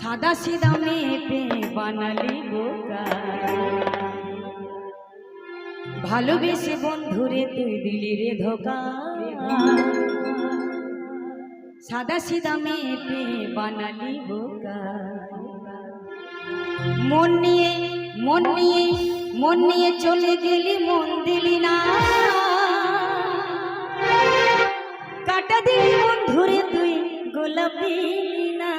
সাদা সিদা বানালি বোকা। ভালোবেসে বন্ধুরে তুই দিলি রে ধোকা। সাদা সিদা মেপে বানালি বোকা। মন নিয়ে মন নিয়ে মন নিয়ে চলে গেলি, মন দিলি না। কাটা দিলি পেলি না